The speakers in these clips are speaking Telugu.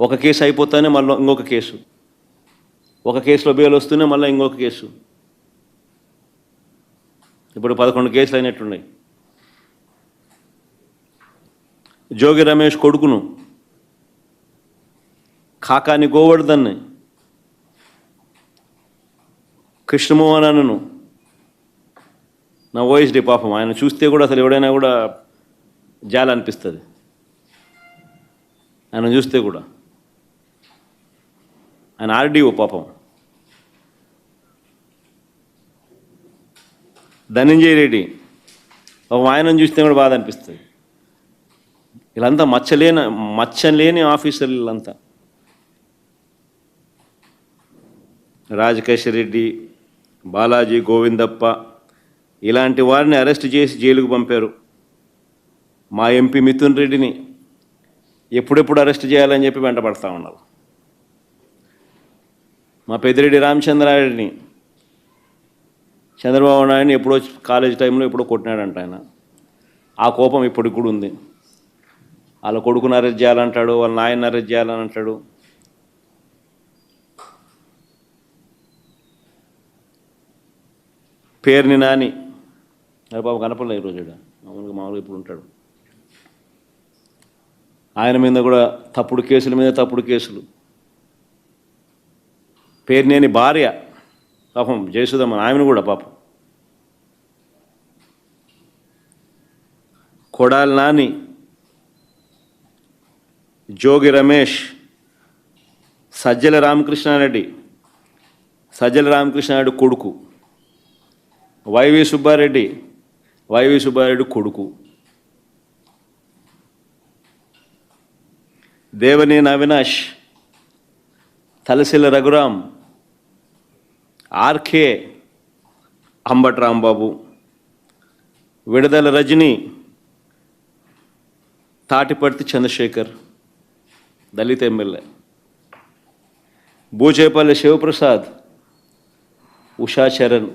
ఒక కేసు అయిపోతానే మళ్ళీ ఇంకొక కేసు. ఒక కేసులో బెయిల్ వస్తూనే మళ్ళీ ఇంకొక కేసు. ఇప్పుడు పదకొండు కేసులు అయినట్టున్నాయి. జోగి రమేష్ కొడుకును కాకాని గోవర్ధన్ని కృష్ణమోహనను నా ఓఎస్డి పాపం ఆయన చూస్తే కూడా అసలు ఎవడైనా కూడా జాలి అనిపిస్తుంది. ఆయన చూస్తే కూడా. ఆయన ఆర్డీఓ పాపం. ధనంజయ రెడ్డి. ఒక ఆయనను చూస్తే కూడా బాధ అనిపిస్తుంది. వీళ్ళంతా మచ్చలేని మచ్చలేని ఆఫీసర్లు వీళ్ళంతా. రాజకేశ్వర రెడ్డి బాలాజీ గోవిందప్ప ఇలాంటి వారిని అరెస్ట్ చేసి జైలుకు పంపారు. మా ఎంపీ మిథున్ రెడ్డిని ఎప్పుడెప్పుడు అరెస్ట్ చేయాలని చెప్పి వెంటపడతా ఉన్నారు. మా పెద్దిరెడ్డి రామచంద్రారెడ్డిని. చంద్రబాబు నాయుడిని ఎప్పుడో కాలేజ్ టైంలో ఎప్పుడో కొట్టినాడంట ఆయన. ఆ కోపం ఇప్పటికి కూడా ఉంది. వాళ్ళ కొడుకుని అరెస్ట్ చేయాలంటాడు వాళ్ళ నాయన్ని అరెస్ట్ చేయాలని అంటాడు పేరుని నాని. అది పాపం కనపడలే ఈరోజు మామూలుగా మామూలుగా ఇప్పుడు ఉంటాడు. ఆయన మీద కూడా తప్పుడు కేసుల మీద తప్పుడు కేసులు. పేరునేని భార్య పాపం జయసుధమ్మ ఆమెను కూడా పాపం. కొడాలి నాని జోగి రమేష్ సజ్జల రామకృష్ణారెడ్డి సజ్జల రామకృష్ణారెడ్డి కొడుకు వైవి సుబ్బారెడ్డి వైవి సుబ్బారెడ్డి కొడుకు. దేవనేని అవినాష్ తలసిల రఘురాం ఆర్కే అంబట్ రాంబాబు విడుదల రజని తాటిపర్తి చంద్రశేఖర్ దళిత ఎమ్మెల్యే. బూచేపల్లి శివప్రసాద్ ఉషా చరణ్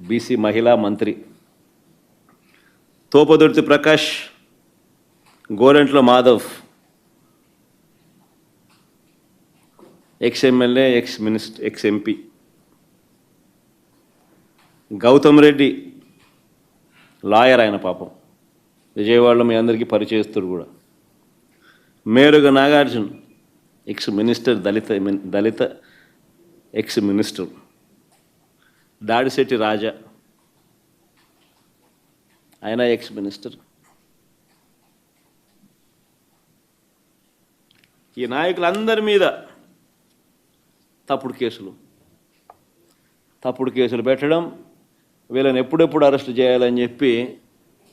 బీసీ మహిళా మంత్రి. Topudurthi Prakash Gorantla Madhav. Ex MLA ex minister ex MP. Gautam Reddy lawyer ఆయన పాపం. విజయవాడలో మీ అందరికీ పరిచయస్తుడు కూడా. మేరుగ నాగార్జున్ ఎక్స్ మినిస్టర్ దళిత మిన్- దళిత ఎక్స్ మినిస్టర్ దాడిశెట్టి రాజా. ఆయన ఎక్స్ మినిస్టర్ ఈ నాయకులందరి మీద తప్పుడు కేసులు. తప్పుడు కేసులు పెట్టడం వీళ్ళని ఎప్పుడెప్పుడు అరెస్ట్ చేయాలని చెప్పి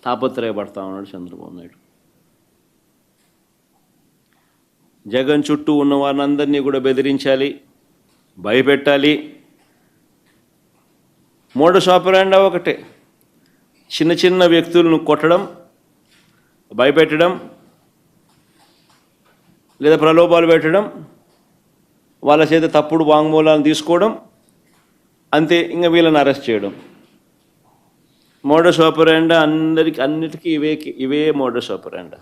తాపత్రయపడతా ఉన్నాడు చంద్రబాబు నాయుడు. జగన్ చుట్టూ ఉన్న వారిని కూడా బెదిరించాలి భయపెట్టాలి. మూడు ఆపరాండా ఒకటే. చిన్న చిన్న వ్యక్తులను కొట్టడం భయపెట్టడం లేదా ప్రలోభాలు పెట్టడం వాళ్ళ చేత తప్పుడు వాంగ్మూలాలను తీసుకోవడం అంతే ఇంకా వీళ్ళని అరెస్ట్ చేయడం. మోడ ఆపరేండా అందరికి అన్నిటికీ ఇవే ఇవే మోడస్ ఆపరేండా.